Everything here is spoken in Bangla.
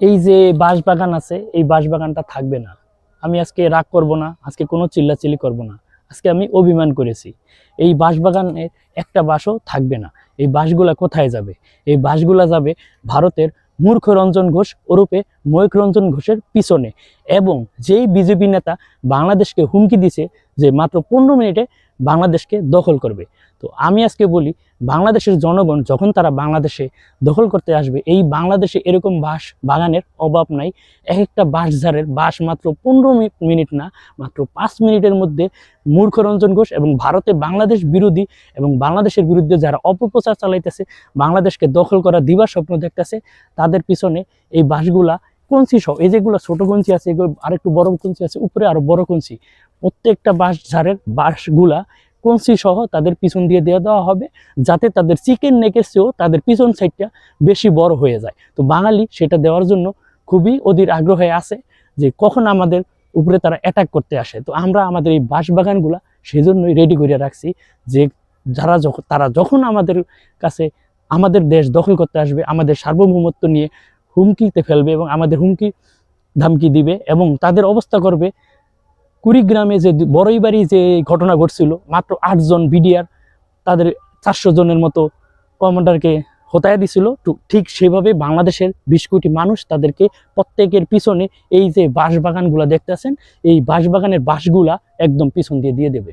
এই যে বাঁশ বাগান আছে, এই বাঁশ বাগানটা থাকবে না। আমি আজকে রাগ করব না, আজকে কোনো চিল্লাচিল্লি করব না। আজকে আমি অভিমান করেছি। এই বাঁশবাগানের একটা বাঁশও থাকবে না। এই বাঁশগুলা কোথায় যাবে? এই বাঁশগুলা যাবে ভারতের মূর্খ রঞ্জন ঘোষ ওরূপে ময়ূখ রঞ্জন ঘোষের পিছনে। এবং যেই বিজেপি নেতা বাংলাদেশকে হুমকি দিছে যে মাত্র পনেরো মিনিটে বাংলাদেশকে দখল করবে। তো আমি আজকে বলি, বাংলাদেশের জনগণ যখন তারা বাংলাদেশে দখল করতে আসবে, এই বাংলাদেশে এরকম বাঁশ বাগানের অভাব নাই। এক একটা বাঁশ ঝাড়ের বাঁশ মাত্র পনেরো মিনিট না, মাত্র পাঁচ মিনিটের মধ্যে মূর্খরঞ্জন ঘোষ এবং ভারতে বাংলাদেশ বিরোধী এবং বাংলাদেশের বিরুদ্ধে যারা অপপ্রচার চালাইতেছে, বাংলাদেশকে দখল করা দিবার স্বপ্ন দেখতেছে, তাদের পিছনে এই বাঁশগুলা কঞ্চি সহ, এই যেগুলো ছোট কঞ্চি আছে, এগুলো আরেকটু বড় কঞ্চি আছে, উপরে আরও বড় কঞ্চি। প্রত্যেকটা বাঁশ ঝাড়ের বাঁশগুলা কঞ্চি সহ তাদের পিছন দিয়ে দিয়ে দেওয়া হবে, যাতে তাদের চিকেন নেকের চেয়েও তাদের পিছন সাইডটা বেশি বড় হয়ে যায়। তো বাঙালি সেটা দেওয়ার জন্য খুবই অধীর আগ্রহে আছে যে কখন আমাদের উপরে তারা অ্যাটাক করতে আসে। তো আমরা আমাদের এই বাঁশ বাগানগুলা সেই জন্যই রেডি করে রাখছি যে যারা যখন তারা যখন আমাদের কাছে, আমাদের দেশ দখল করতে আসবে, আমাদের সার্বভৌমত্ব নিয়ে হুমকিতে ফেলবে এবং আমাদের হুমকি ধামকি দিবে এবং তাদের অবস্থা করবে। কুড়িগ্রামে যে বড়ই বাড়ি যে ঘটনা ঘটছিল, মাত্র আটজন বিডিআর তাদের চারশো জনের মতো কমান্ডারকে হতায় দিছিল ঠিক সেভাবে বাংলাদেশের বিশ কোটি মানুষ তাদেরকে প্রত্যেকের পিছনে এই যে বাঁশ বাগানগুলা দেখতেছেন, এই বাঁশ বাগানের বাঁশগুলা একদম পিছন দিয়ে দিয়ে দেবে।